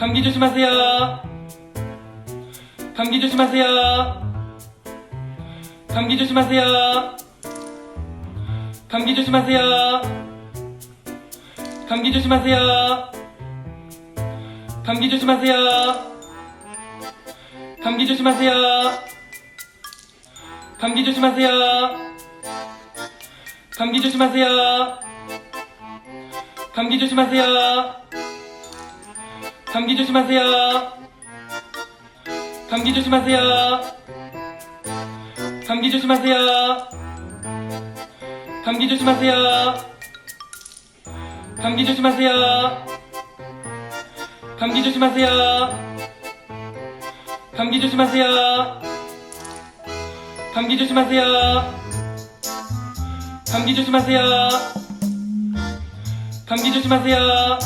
감기 조심하세요. 감기 조심하세요. 감기 조심하세요. 감기 조심하세요. 감기 조심하세요. 감기 조심하세요. 감기 조심하세요. 감기 조심하세요. 감기 조심하세요. 감기 조심하세요. 감기 조심하세요. 감기 조심하세요. 감기 조심하세요. 감기 조심하세요. 감기 조심하세요. 감기 조심하세요. 감기 조심하세요. 감기 조심하세요. 감기 조심하세요. 감기 조심하세요.